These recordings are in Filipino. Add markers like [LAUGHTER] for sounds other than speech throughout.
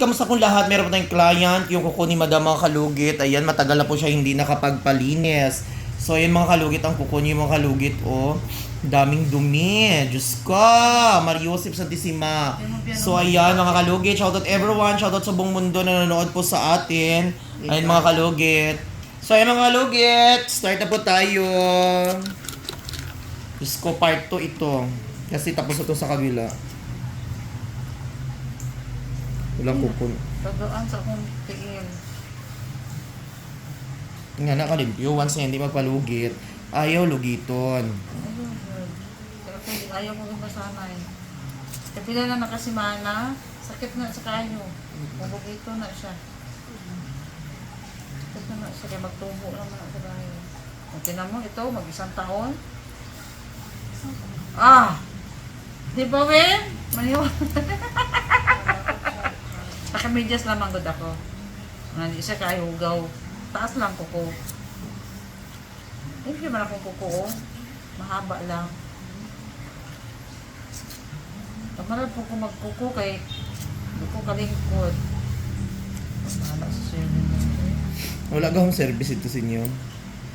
kamusta kung lahat? Meron pa tayong client, yung kuko ni Madam mga kalugit. Ayan, matagal na po siya hindi nakapagpalinis. So, ayan mga kalugit, ang kuko niyo mga kalugit, oh. Daming dumi. Diyos ko. Mariosip Santissima. So, ayan mga kalugit. Shoutout everyone. Shoutout sa buong mundo na nanonood po sa atin. Ayan mga kalugit. So, ayan mga kalugit. Start na po tayo. Diyos ko, part 2 ito. Kasi tapos na to sa kabila. Walang kukun. Tagaan sa akong tiil. Nga nakalimpyo, once na hindi magpalugit, ayaw lugiton. Ayun, good. Pero kung di ayaw rin masanay. Kapila na nakasimana, sakit na sa kayo. Mabugito na siya. Sakit na na siya, kaya magtubo naman ako sa kayo. Kung tinan mo, ito, mag-isang taon. Ah! Di ba, Wen? Maniwa. [LAUGHS] Nakamedyas lamang good ako. Nga, di siya kayo hugaw. Taas lang kuko. Hindi naman akong kuko. oh. Mahaba lang. Kamarad po ko magkuko kay hindi ko kalingkod. Wala sa pool. Wala ka home service ito sa inyo.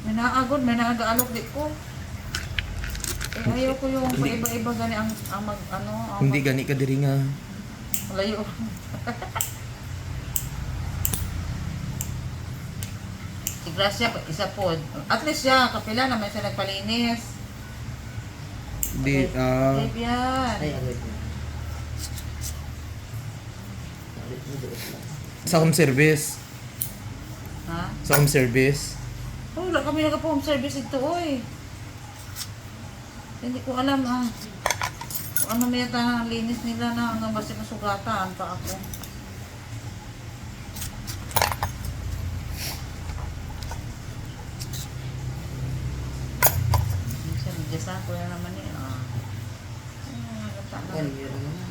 May naagod, may naagaalok di ko. Eh, ayaw ko yung Hindi. iba-iba gani ang, ang mag, ano, ang Hindi gani ka diri nga. mag, layo. [LAUGHS] si Gracia, isa po. At least siya, kapila naman siya nagpalinis. Di, ah, Babe yan. Ay, agad na. Sa home service. Ha? Sa home service. Oh, wala kami nagpa-home service ito, oy. Hindi ko alam ang kung ano may yata ang linis nila na hanggang basta nasugatan pa ako. Minsan, Diyasan ko na naman eh. Ah. Ay, na. One year naman.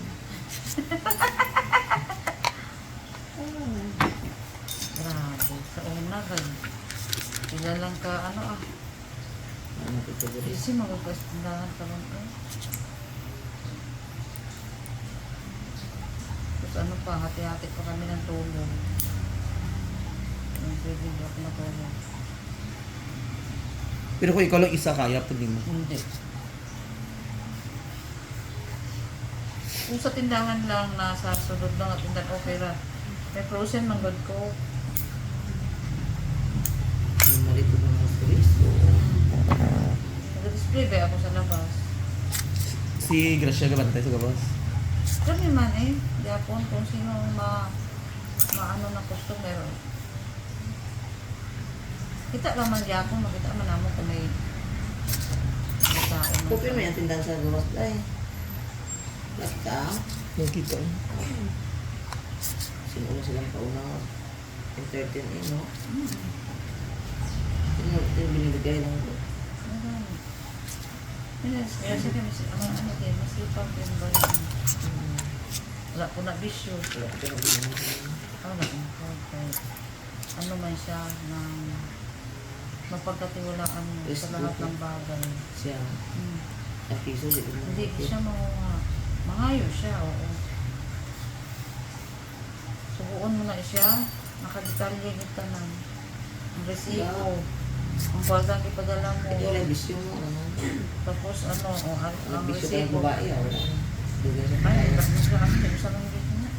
[LAUGHS] Grabe. Sa una, gan. Sila lang ka, ano ah. Ano ito ba rin? Kasi magagastindahan ka lang eh. Tapos ano pa, hati-hati pa kami ng tulong. Yung pwede hindi ako matulong. Pero kung ikaw lang isa, kaya din mo. Hindi. Kung sa tindahan lang, nasa sunod lang at tindahan, okay ra. May frozen manggod ko. Malito ng mga turis. Nag-display ba ako sa labas? Si Gracia gabantay sa gabas. Kami man eh, Japon, kung sino ma, maano na customer. Kita lang man Japon, makita man naman kung may may tao man. Kupin mo yung tindahan sa gawas ay. Basta, Nakita. sinula silang pauna. Entertain eh, no? Hmm, Sino yung binibigay lang ko? ano. Yes, kaya siya kami, si- ano, ano din, masipag din ba yun? Wala po na bisyo. Wala ko pero binibigay. Wala po, okay. Ano man siya ng mapagkatiwalaan mo sa lahat ng bagay. Siya, Hmm. ang piso, di mo. Hindi siya mangunga. Mangayo siya, oo. Subuon mo na siya. Nakadetalye kita ng ang resibo. Ang bagang ipadala mo. Hindi wala bisyo mo, ano? Tapos ano, o, ang, Wala ang bisyo ka ng resibo. babae, ah, wala. Ay, tapos ka kami. Sa mga dito na.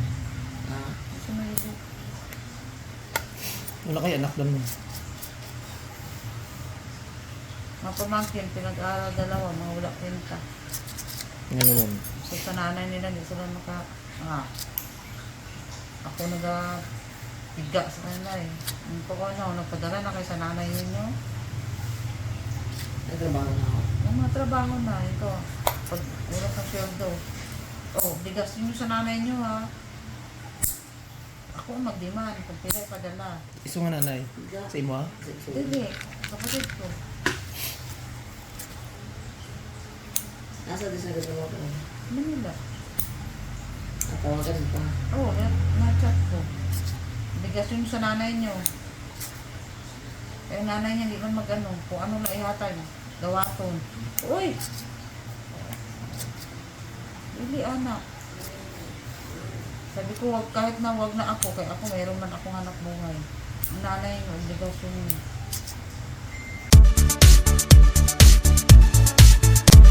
Ah, Sa mga dito. Wala kay anak lang mo. Mga pamangkin, pinag-aaral dalawa, mga wala kwenta. Nga naman. So sa nanay nila, hindi sila maka... Ah, ako naga higa sa kanila eh. Ang ko ano, nagpadala na kayo sa nanay ninyo. nagtrabaho na ako. Yung mga trabaho na, ito. Pag ulang sa sweldo. Oh, bigas ninyo sa nanay nyo ha. Ako ang mag-demand kung pila ipadala. Iso nga nanay. Sa imo ha? Hindi, kapatid ko. Nasa din sa nagtrabaho ko. Manila. Natawagan pa. Oo, oh, na-chat ko. Bigas yun sa nanay nyo. Eh, nanay niya, hindi man mag-ano. Kung ano na ihatag. Gawaton. Uy! Really, anak. Sabi ko, wag, kahit na wag na ako, kaya ako mayroon man akong anak buhay. Ang nanay obligasyon niya.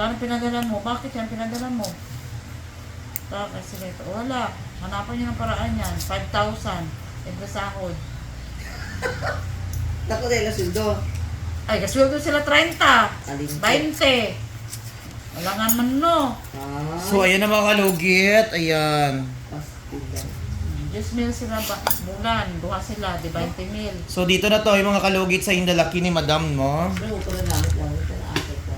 Magkano pinadala mo? Bakit yan pinadala mo? Bakit sige ito? Wala. Hanapan niyo ng paraan yan. 5,000. Ito sahod. [LAUGHS] Tako dahil na sweldo. Ay, kasweldo sila 30. Alin 20. Wala nga man no. Ah, So, ayan na mga kalugit. Ayan. 10 mil sila ba? Bulan. Duha sila. Di 20 mil. So, dito na to yung mga kalugit sa hindalaki ni Madam, no? Pero ko na namit lang. Ito na asset ko.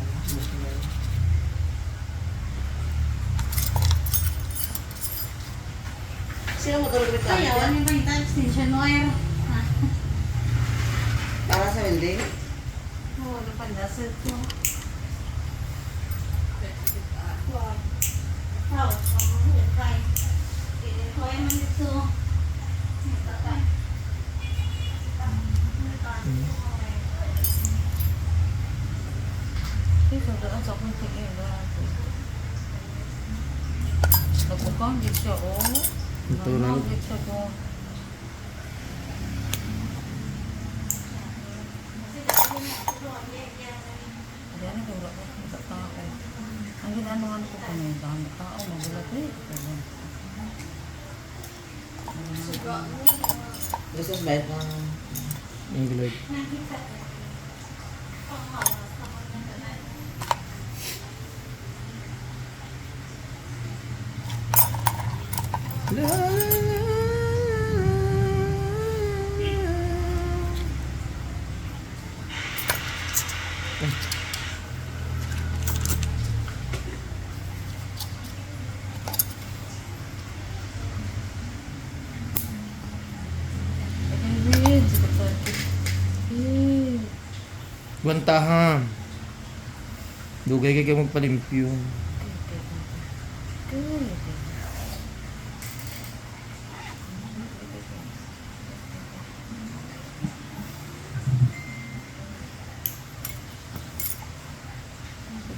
Sino Kaya, ano ba yung extension wire? Para sa welding? Oo, napandasal ko. Tapos, pamahukay. Pinikoy man dito. Tatay. Ito doon sa kong tingin. Nagukang di siya, oh. Ito na. Nagukang di siya. Yan ang wala ko. Ang kung may dami tao, magulat eh. Gusto sa bayad ng... Ingrid. Eh, Guantahan. Dugay kay magpalimpyo. eh.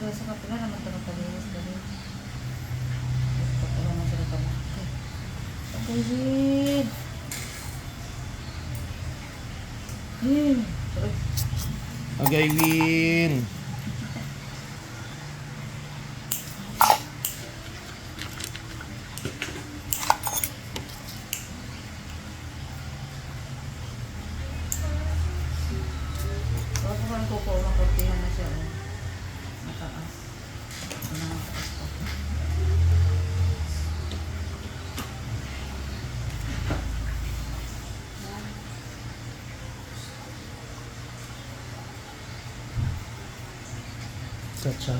Sa kapila naman ito nakalinis na rin. Pala naman sila kalaki. Okay, David. Hmm. Ay, Chacha.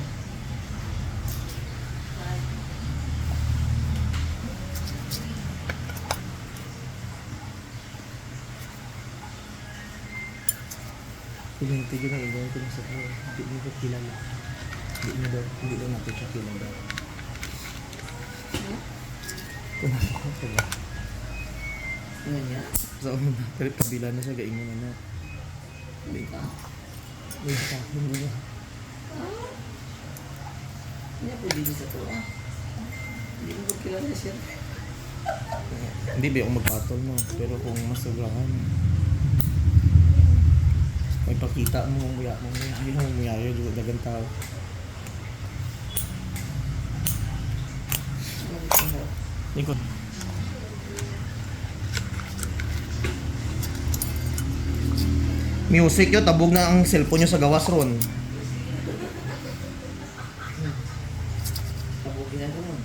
Tigil-tigil na iba ko sa ko. Hindi mo ko kilala. Hindi mo daw, hindi daw natin siya kilala. Kung nasa ko sa ba? Ano niya? Sa una, pero kabila na siya, gaingon na na. May ka. May sakon mo na. Hindi po sa to ah. Hindi mo ko kilala siya. Hindi ba ako magpatol no? Pero kung masobrahan, may pakita mo kung muya mo muya yung muya yung dagang tao. Likod. Music yun, tabog na ang cellphone nyo sa gawas ron. Kabukin na naman.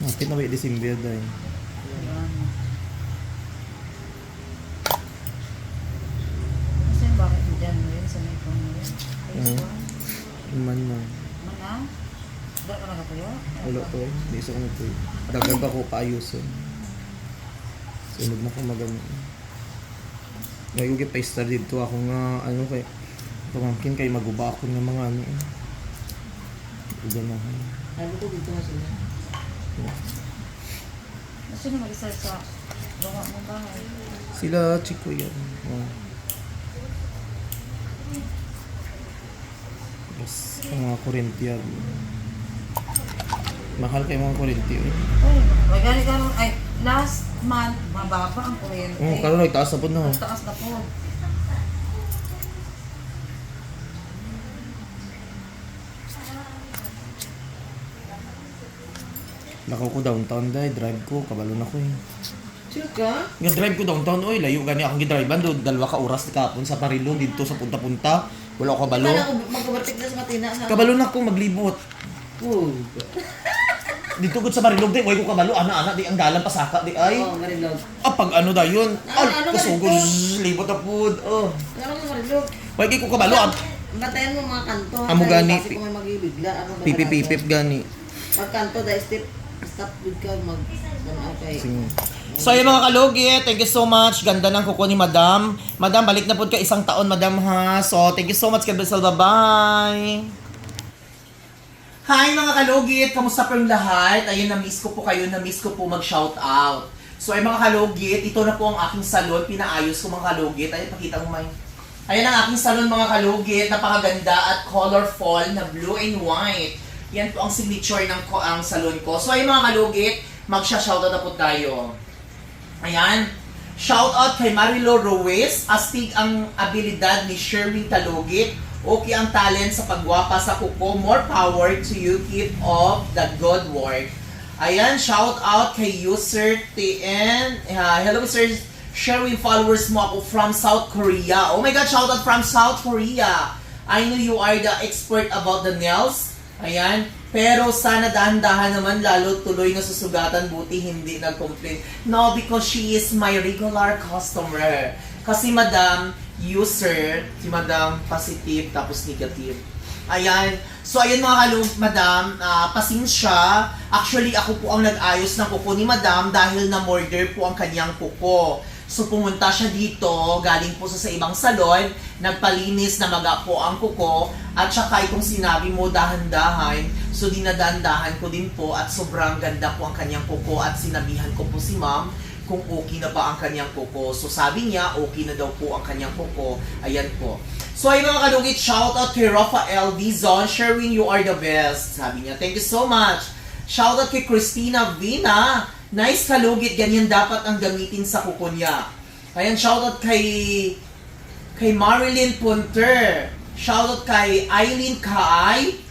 Napit na ba yung December dahil? Ayan. Kasi bakit dyan? Yun sa Man na. Mana? Dahil ka nagatuyo? Wala to eh. Hindi isa ko na to eh. Dagdag pa ko paayusin. Sunod na ko magamit. Ngayon yung pa-star dito ako nga ano kay pamangkin kay maguba ako ng mga ano. Iba na. Ano ko dito nga sila? Sino mag-isa sa gawa mo bahay? Sila chiko yan. Oh. Tapos ang mga Corinthian. Mahal kay mga Corinthian. Ay, may gani karon ay last month mababa ang kuryente. Oh, karon nagtaas na po no. Taas na po. Nakaw ko downtown dai, drive ko, kabalo na ko eh. Sure ka? Nga drive ko downtown, oy, layo gani akong gidrivean do dalawa ka oras kapon sa Parilon dito sa punta-punta. Wala ko kabalo. Kala ko magkabartik na sa matina sa... Kabalo na ko maglibot. Oh, Dito gud sa Marilog di, way ko kabalo ana ana di ang dalan pasaka di ay. oh, marilog. Ah pag ano da yun. Ano, Ay, ano, libot na pud. Oh. Ano mo marilog? Way ko kabalo ah. Batayan mo mga kanto. Amo gani, Kasi kung may magibigla, ano ba Pipip-pipip gani. Pag kanto, dahil step, stop with ka mag... Okay. Sige. So yung mga kalugit, thank you so much. Ganda ng kuko ni Madam. Madam, balik na po ka isang taon, Madam ha. So, thank you so much, Kabisal. Bye-bye. Hi mga kalugit! Kamusta po yung lahat? Ayun, na-miss ko po kayo. Na-miss ko po mag-shout out. So, ay mga kalugit, ito na po ang aking salon. Pinaayos ko mga kalugit. Ayun, pakita mo may. Ayan ang aking salon mga kalugit. Napakaganda at colorful na blue and white. Yan po ang signature ng ko ang salon ko. So, ay mga kalugit, magsha-shoutout na po tayo. Ayan. Shout out kay Marilo Ruiz. Astig ang abilidad ni Sherwin Talugit. Okay ang talent sa pagwapa sa kuko. More power to you. Keep up the good work. Ayan, shout out kay user TN. Uh, hello, Sir Sherwin followers mo ako from South Korea. Oh my God, shout out from South Korea. I know you are the expert about the nails. Ayan. Pero sana dahan-dahan naman lalo tuloy na susugatan buti hindi nag-complain. No, because she is my regular customer. Kasi madam, user, si madam positive tapos negative. Ayan. So, ayan mga kalung, madam, ah, pasensya. Actually, ako po ang nag-ayos ng kuko ni madam dahil na-murder po ang kanyang kuko. So, pumunta siya dito, galing po sa, sa ibang salon, nagpalinis na maga po ang kuko, at saka itong sinabi mo, dahan-dahan, so dinadahan-dahan ko din po, at sobrang ganda po ang kanyang kuko, at sinabihan ko po si ma'am, kung okay na ba ang kanyang kuko. So sabi niya, okay na daw po ang kanyang kuko. Ayan po. So ay mga kalugit, shout out kay Rafael Dizon. Sherwin, you are the best. Sabi niya, thank you so much. Shout out kay Christina Vina. Nice kalugit, ganyan dapat ang gamitin sa kuko niya. Ayan, shout out kay kay Marilyn Punter. Shout out kay Eileen Kaay.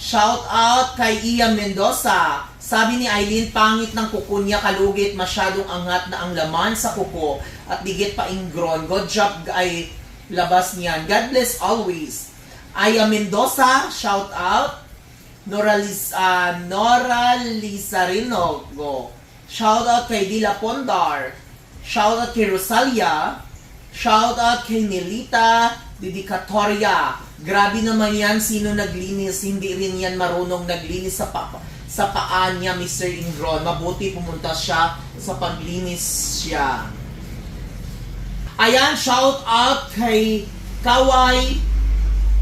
Shout out kay Iya Mendoza. Sabi ni Eileen, pangit ng kuko niya, kalugit, masyadong angat na ang laman sa kuko at digit pa ingron. Good job ay labas niyan. God bless always. Aya Mendoza, shout out. Nora, Liz, ah, Nora Lizarino, go. Shout out kay Dila Pondar. Shout out kay Rosalia. Shout out kay Nelita Dedicatoria. Grabe naman yan, sino naglinis, hindi rin yan marunong naglinis sa papa sa paa niya, Mr. Ingron. Mabuti pumunta siya sa paglinis siya. Ayan, shout out kay Kawai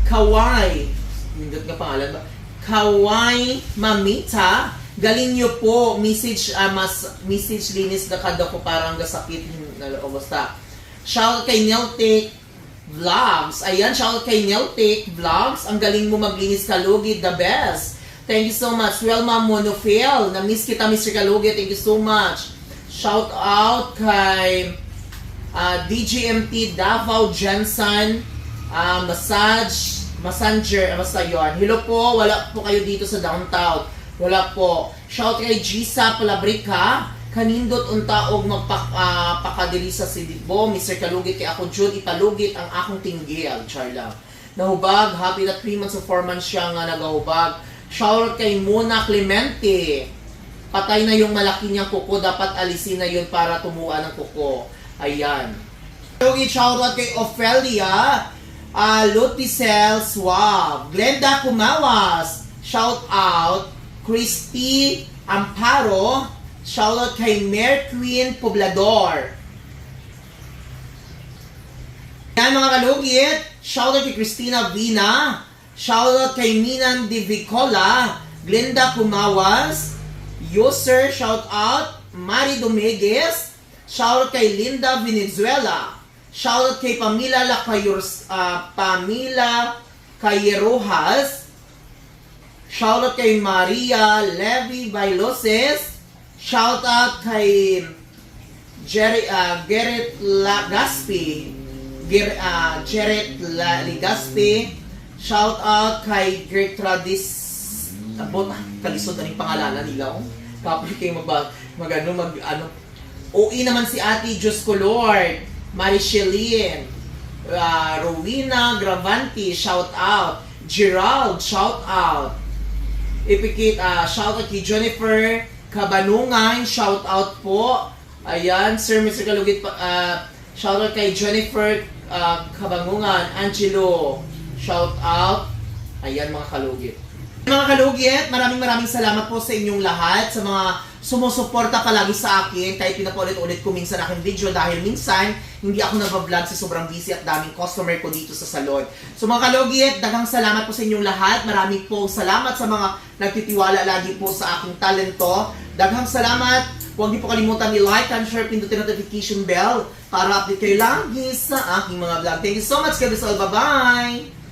Kawai. Nindot nga pangalan ba? Kawai Mamita. Galing nyo po. Message, ah, mas, message linis na kada ko parang gasakit. O basta. Shout out kay Neltic Vlogs. Ayan, shout out kay Neltic Vlogs. Ang galing mo maglinis kalugid. The best. Thank you so much. Well, Ma'am Monofil. Na-miss kita, Mr. Kalugid. Thank you so much. Shout out kay uh, DGMT Davao Jensen uh, Massage Massanger, basta yun. Hello po, wala po kayo dito sa downtown. Wala po. Shout kay Gisa Palabrica. Kanindot unta og magpakadiri sa Sidibo. Mr. Kalugit kay ako Jud ipalugit ang akong tinggil. Char lang. Nahubag, happy na 3 months of 4 months siya nga nagahubag. Shout kay Mona Clemente. Patay na yung malaki niyang kuko, dapat alisin na yun para tumuan ng kuko. Ayan. Yung i-shoutout kay Ophelia. Uh, Luticel Swab, Glenda Kumawas, shout out, Christy Amparo, shout out kay Mare Queen Poblador. Yan mga kalugit, shout out kay Christina Vina, shout out kay Minan De Vicola, Glenda Kumawas, user shout out, Mari Dominguez, shout out kay Linda Venezuela, shout out kay Pamila Lacayors, ah, Pamila Cayerojas, shout out kay Maria Levi Bailoses, shout out kay Jerry, uh, Gerrit Lagaspi, Ger, uh, Gerrit La, Ligaspi, shout out kay Gertradis, abot, ah, kalisod na yung pangalanan nila. Tapos kayo mag, mag, ano, mag, ano, OE naman si Ate Diyos ko Lord, Marichelin, uh, Rowena Gravanti, shout out, Gerald, shout out, Ipikit, ah, shout out kay Jennifer Kabanungan, shout out po. Ayan, Sir Mr. Kalugit, ah, shout out kay Jennifer ah, Kabangungan, Angelo, shout out. Ayan mga kalugit. Mga kalugit, maraming maraming salamat po sa inyong lahat, sa mga sumusuporta palagi sa akin, kahit pinapaulit-ulit ko minsan aking video dahil minsan hindi ako nag-vlog sa sobrang busy at daming customer ko dito sa salon. So mga kalugit, daghang salamat po sa inyong lahat. Maraming po salamat sa mga nagtitiwala lagi po sa aking talento. Daghang salamat. Huwag niyo po kalimutan i-like and share, pindutin notification bell para update kayo lagi sa aking mga vlog. Thank you so much, Kabisol. Bye-bye!